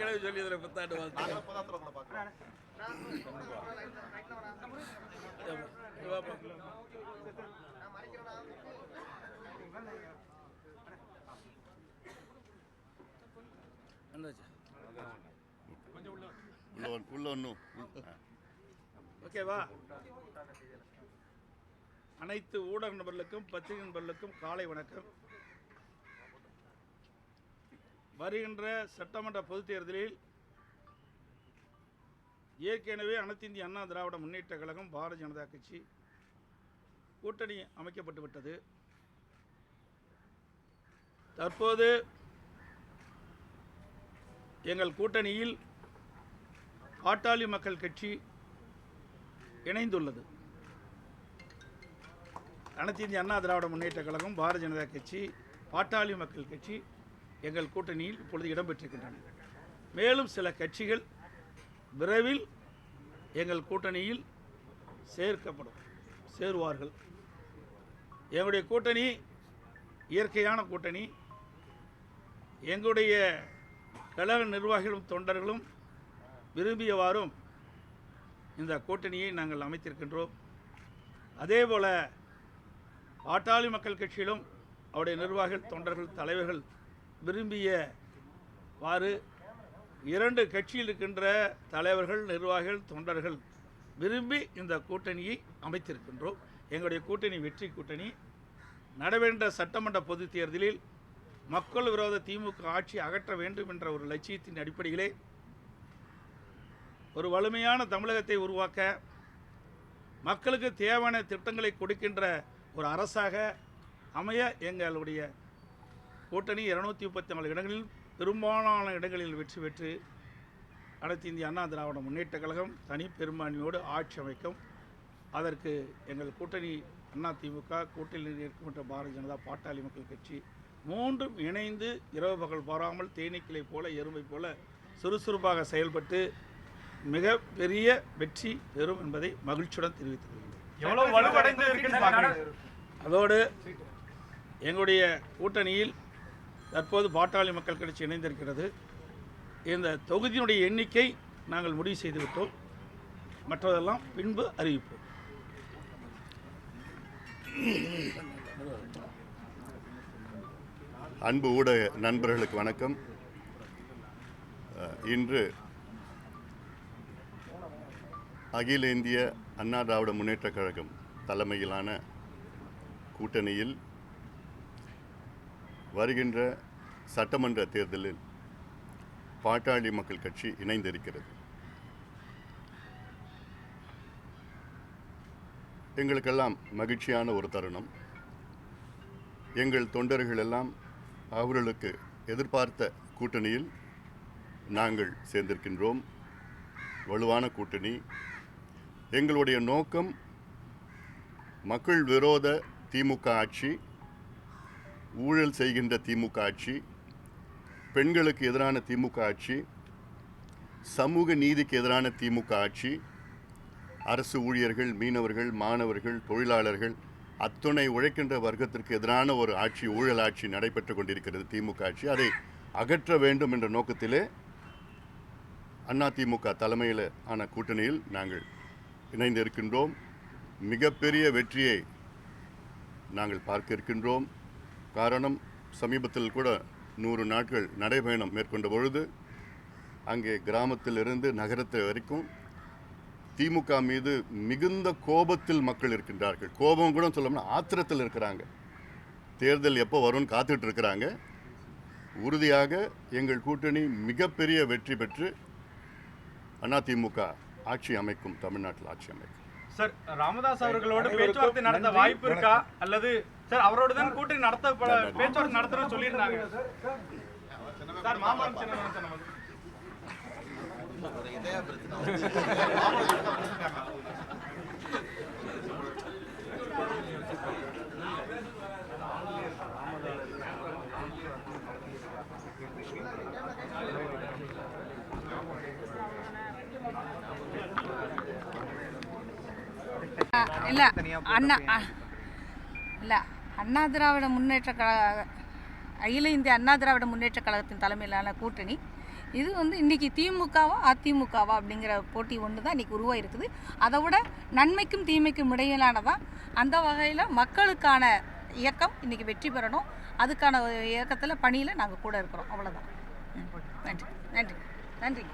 ஏற்கனவே சொல்லி இதில் புத்தாண்டு வாழ்த்து உள்ள ஒன்- உள்ள ஒன்றும் ஓகேவா அனைத்து ஊடக நபர்களுக்கும் பத்திரிகை நபர்களுக்கும் காலை வணக்கம். வருகின்ற சட்டமன்ற பொதுத் தேர்தலில் ஏற்கனவே அனைத்து இந்திய அண்ணா திராவிட முன்னேற்ற கழகம் பாரதிய ஜனதா கட்சி கூட்டணி அமைக்கப்பட்டு விட்டது. தற்போது எங்கள் கூட்டணியில் பாட்டாளி மக்கள் கட்சி இணைந்துள்ளது. அனைத்து இந்திய அண்ணா திராவிட முன்னேற்ற கழகம் பாரதிய ஜனதா கட்சி பாட்டாளி மக்கள் கட்சி எங்கள் கூட்டணியில் இப்பொழுது இடம்பெற்றிருக்கின்றன. மேலும் சில கட்சிகள் விரைவில் எங்கள் கூட்டணியில் சேர்க்கப்படும் சேருவார்கள். எங்களுடைய கூட்டணி இயற்கையான கூட்டணி. எங்களுடைய கழக நிர்வாகிகளும் தொண்டர்களும் விரும்பியவாறும் இந்த கூட்டணியை நாங்கள் அமைத்திருக்கின்றோம். அதேபோல பாட்டாளி மக்கள் கட்சியிலும் அவருடைய நிர்வாகிகள் தொண்டர்கள் தலைவர்கள் விரும்பியவாறு இரண்டு கட்சியில் இருக்கின்ற தலைவர்கள் நிர்வாகிகள் தொண்டர்கள் விரும்பி இந்த கூட்டணியை அமைத்திருக்கின்றோம். எங்களுடைய கூட்டணி வெற்றி கூட்டணி. நடைபெற்ற சட்டமன்ற பொதுத் தேர்தலில் மக்கள் விரோத திமுக ஆட்சி அகற்ற வேண்டும் என்ற ஒரு லட்சியத்தின் அடிப்படையிலே ஒரு வலிமையான தமிழகத்தை உருவாக்க மக்களுக்கு தேவையான திட்டங்களை கொடுக்கின்ற ஒரு அரசாக அமைய எங்களுடைய கூட்டணி இருநூத்தி முப்பத்தி நாலு இடங்களில் பெரும்பாலான இடங்களில் வெற்றி பெற்று அனைத்து இந்திய அண்ணா திராவிட முன்னேற்ற கழகம் தனி பெரும்பான்மையோடு ஆட்சி அமைக்கும். அதற்கு எங்கள் கூட்டணி அண்ணா திமுக கூட்டணியில் இருக்கின்ற பாரதிய ஜனதா பாட்டாளி மக்கள் கட்சி மூன்றும் இணைந்து இரவு பகல் பாராமல் தேனீக்களை போல எறும்பை போல சுறுசுறுப்பாக செயல்பட்டு மிக பெரிய வெற்றி பெறும் என்பதை மகிழ்ச்சியுடன் தெரிவித்துக் கொள்கிறேன் அதோடு எங்களுடைய கூட்டணியில் தற்போது பாட்டாளி மக்கள் கட்சி இணைந்திருக்கிறது. இந்த தொகுதியினுடைய எண்ணிக்கை நாங்கள் முடிவு செய்துவிட்டோம். மற்றதெல்லாம் பின்பு அறிவிப்போம். அன்பு ஊடக நண்பர்களுக்கு வணக்கம். இன்று அகில இந்திய அண்ணா திராவிட முன்னேற்றக் கழகம் தலைமையிலான கூட்டணியில் வருகின்ற சட்டமன்ற தேர்தலில் பாட்டாளி மக்கள் கட்சி இணைந்திருக்கிறது. எங்களுக்கெல்லாம் மகிழ்ச்சியான ஒரு தருணம். எங்கள் தொண்டர்கள் எல்லாம் அவர்களுக்கு எதிர்பார்த்த கூட்டணியில் நாங்கள் சேர்ந்திருக்கின்றோம். வலுவான கூட்டணி. எங்களுடைய நோக்கம் மக்கள் விரோத திமுக ஆட்சி ஊழல் செய்கின்ற திமுக ஆட்சி பெண்களுக்கு எதிரான திமுக ஆட்சி சமூக நீதிக்கு எதிரான திமுக ஆட்சி அரசு ஊழியர்கள் மீனவர்கள் மாணவர்கள் தொழிலாளர்கள் அத்துணை உழைக்கின்ற வர்க்கத்திற்கு எதிரான ஒரு ஆட்சி ஊழல் ஆட்சி நடைபெற்று கொண்டிருக்கிறது திமுக ஆட்சி. அதை அகற்ற வேண்டும் என்ற நோக்கத்திலே அண்ணா திமுக தலைமையில் ஆன கூட்டணியில் நாங்கள் இணைந்திருக்கின்றோம். மிகப்பெரிய வெற்றியை நாங்கள் பார்க்க இருக்கின்றோம். காரணம் சமீபத்தில் கூட நூறு நாட்கள் நடைபயணம் மேற்கொண்ட பொழுது அங்கே கிராமத்திலிருந்து நகரத்து வரைக்கும் திமுக மீது மிகுந்த கோபத்தில் மக்கள் இருக்கின்றார்கள். கோபம் கூட சொல்லணும்னா ஆத்திரத்தில் இருக்கிறாங்க. தேர்தல் எப்போ வரும்னு காத்துட்டு இருக்கிறாங்க. உறுதியாக எங்கள் கூட்டணி மிகப்பெரிய வெற்றி பெற்று அதிமுக ஆட்சி அமைக்கும் தமிழ்நாட்டில் ஆட்சி அமைக்கும். சார் ராமதாஸ் அவர்களோடு பேச்சுவார்த்தை நடத்த வாய்ப்பு இருக்கா? அல்லது சார் அவரோட தான் கூட்டணி நடத்த பேச்சுவார்த்தை நடத்துறோம்னு சொல்லியிருந்தாங்க. சார் மாமரம் சின்ன சார் நமக்கு இதே பிரச்சனை இல்லை அண்ணா இல்லை. அண்ணா திராவிட முன்னேற்ற கழக அகில இந்திய அண்ணா திராவிட முன்னேற்ற கழகத்தின் தலைமையிலான கூட்டணி. இது வந்து இன்றைக்கி திமுகவா அதிமுகவா அப்படிங்கிற போட்டி ஒன்று தான் இன்றைக்கி உருவாயிருக்குது. அதை விட நன்மைக்கும் தீமைக்கும் இடையிலானதான் அந்த வகையில் மக்களுக்கான இயக்கம் இன்றைக்கி வெற்றி பெறணும். அதுக்கான இயக்கத்தில் பணியில் நாங்கள் கூட இருக்கிறோம். அவ்வளோதான் நன்றி. நன்றி. நன்றி.